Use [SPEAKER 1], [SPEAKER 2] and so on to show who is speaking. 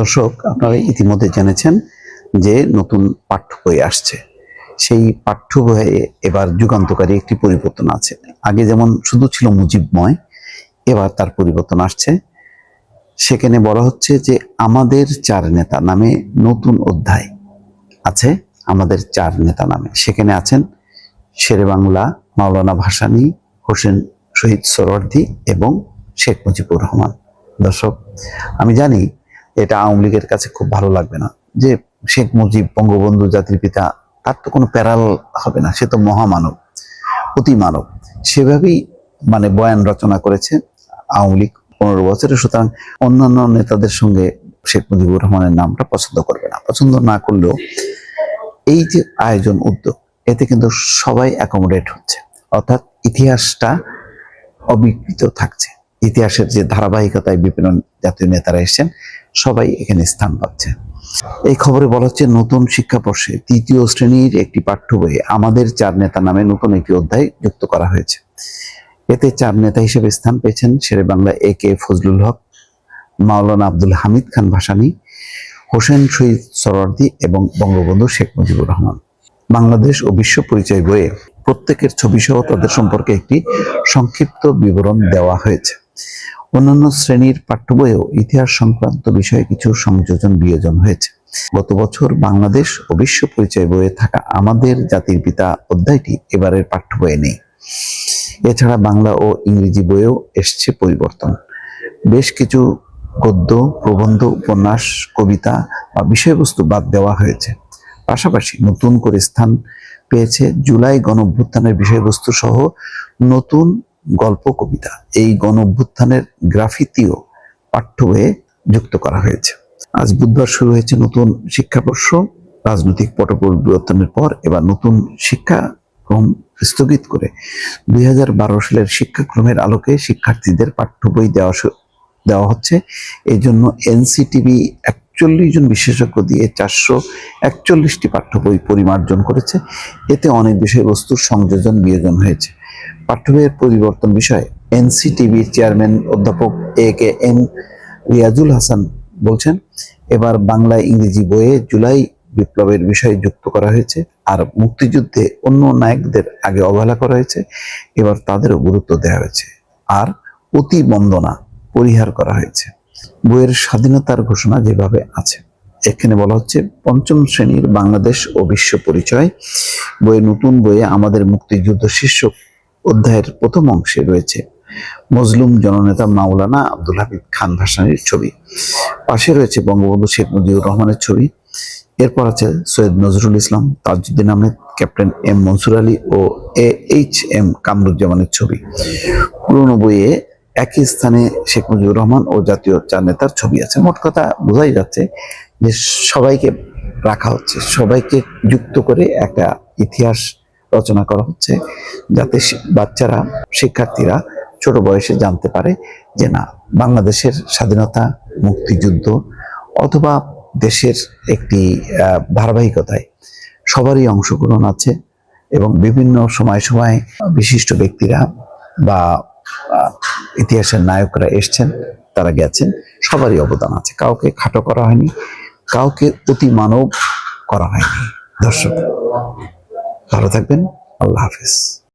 [SPEAKER 1] দর্শক, আপনারা ইতিমধ্যে জেনেছেন যে নতুন পাঠ্য বই আসছে। সেই পাঠ্য বইয়ে এবার যুগান্তকারী একটি পরিবর্তন আছে। আগে যেমন শুধু ছিল মুজিবময়, এবার তার পরিবর্তন আসছে। সেখানে বলা হচ্ছে যে আমাদের চার নেতা নামে নতুন অধ্যায় আছে, আমাদের চার নেতা নামে। সেখানে আছেন শেরে বাংলা, মাওলানা ভাসানী, হোসেন শহীদ সরওয়ার্দী এবং শেখ মুজিবুর রহমান। দর্শক, আমি জানি এটা আওয়ামী লীগের কাছে খুব ভালো লাগবে না। যে শেখ মুজিব, বঙ্গবন্ধু জাতির পিতা, তার তো কোনো প্যারাল হবে না, সে তো মহামানব অতি মানব সেভাবেই মানে বয়ান রচনা করেছে আওয়ামী লীগ পনেরো বছরে। সুতরাং অন্যান্য নেতাদের সঙ্গে শেখ মুজিবুর রহমানের নামটা পছন্দ করবে না। পছন্দ না করলেও এই যে আয়োজন উদ্যোগ, এতে কিন্তু সবাই অ্যাকোমোডেট হচ্ছে। অর্থাৎ ইতিহাসটা অবিকৃত থাকছে। ইতিহাসের যে ধারাবাহিকতায় বিভিন্ন জাতীয় নেতারা এসেছেন, সবাই এখানে স্থান পাচ্ছে। এই খবরে বলা হচ্ছে, নতুন শিক্ষাবর্ষে তৃতীয় শ্রেণির একটি পাঠ্য বইয়ে আমাদের চার নেতা নামে নতুন একটি অধ্যায় যুক্ত করা হয়েছে। এতে চার নেতা হিসেবে স্থান পেয়েছেন শেরে বাংলা এ কে ফজলুল হক, মাওলানা আব্দুল হামিদ খান ভাসানী, হোসেন শহীদ সরওয়ার্দী এবং বঙ্গবন্ধু শেখ মুজিবুর রহমান। বাংলাদেশ ও বিশ্ব পরিচয় বইয়ে প্রত্যেকের ছবি সহ তাদের সম্পর্কে একটি সংক্ষিপ্ত বিবরণ দেওয়া হয়েছে। অন্যান্য শ্রেণির পাঠ্য বইয়েও ইতিহাস সংক্রান্ত বিষয়ে কিছু সংযোজন বিয়োজন হয়েছে। গত বছর বাংলাদেশ ও বিশ্ব পরিচয় বইয়ে থাকা আমাদের জাতির পিতা অধ্যায়টি এবারের পাঠ্য বইয়ে নেই। এছাড়া বাংলা ও ইংরেজি বইয়েও এসছে পরিবর্তন। বেশ কিছু গদ্য, প্রবন্ধ, উপন্যাস, কবিতা বা বিষয়বস্তু বাদ দেওয়া হয়েছে। পাশাপাশি নতুন করে স্থান পেয়েছে জুলাই গণঅভ্যুত্থানের বিষয়বস্তু সহ নতুন গল্প, কবিতা। এই গণঅভ্যুত্থানের গ্রাফিতিও পাঠ্য বইয়ে যুক্ত করা হয়েছে। আজ বুধবার শুরু হয়েছে নতুন শিক্ষাবর্ষ। রাজনৈতিক পট পরিবর্তনের পর এবার নতুন শিক্ষাক্রম স্থগিত করে দুই বারো সালের শিক্ষাক্রমের আলোকে শিক্ষার্থীদের পাঠ্য বই দেওয়া দেওয়া হচ্ছে। এই জন্য এনসিটিভি একচল্লিশ জন বিশেষজ্ঞ দিয়ে চারশো একচল্লিশটি পাঠ্য বই পরিমার্জন করেছে। এতে অনেক বিষয়বস্তুর সংযোজন বিয়োজন হয়েছে। পাঠ্য বইয়ের পরিবর্তন বিষয়ে এনসিটিভির চেয়ারম্যান অধ্যাপক A K M Riazul Hasan বলছেন, এবার বাংলা ইংরেজি বইয়ে জুলাই বিপ্লবের বিষয় যুক্ত করা হয়েছে আর মুক্তিযুদ্ধে অন্য নায়কদের আগে অবহেলা করা হয়েছে, এবার তাদেরও গুরুত্ব দেওয়া হয়েছে। আর অতি বন্দনা পরিহার করা হয়েছে। বইয়ের স্বাধীনতার ঘোষণা যেভাবে আছে। এখানে বলা হচ্ছে, পঞ্চম শ্রেণির বাংলাদেশ ও বিশ্ব পরিচয়। বইয়ের নতুন বইয়ে আমাদের মুক্তিযুদ্ধ শীর্ষক অধ্যায়ের প্রথম অংশে রয়েছে মজলুম জননেতা মাওলানা আব্দুল হামিদ খান ভাসানীর ছবি। পাশে রয়েছে বঙ্গবন্ধু শেখ মুজিবুর রহমানের ছবি। এরপর আছে সৈয়দ নজরুল ইসলাম, তাজউদ্দিন আহমেদ, ক্যাপ্টেন এম মনসুর আলী ও এ এইচ এম কামরুজ্জামানের ছবি। পুরনো বইয়ে একই স্থানে শেখ মুজিবুর রহমান ও জাতীয় চার নেতার ছবি আছে। মোট কথা বোঝাই যাচ্ছে যে সবাইকে রাখা হচ্ছে, সবাইকে যুক্ত করে একটা ইতিহাস রচনা করা হচ্ছে যাতে বাচ্চারা, শিক্ষার্থীরা ছোট বয়সে জানতে পারে যে না, বাংলাদেশের স্বাধীনতা, মুক্তিযুদ্ধ অথবা দেশের একটি ধারাবাহিকতায় সবারই অংশগ্রহণ আছে এবং বিভিন্ন সময় সময় বিশিষ্ট ব্যক্তিরা বা ইতিহাসের নায়করা এসছেন, তারা গেছেন, সবারই অবদান আছে। কাউকে খাটো করা হয়নি, কাউকে অতি মানব করা হয়নি। দর্শক, ভালো থাকবেন, আল্লাহ হাফিজ।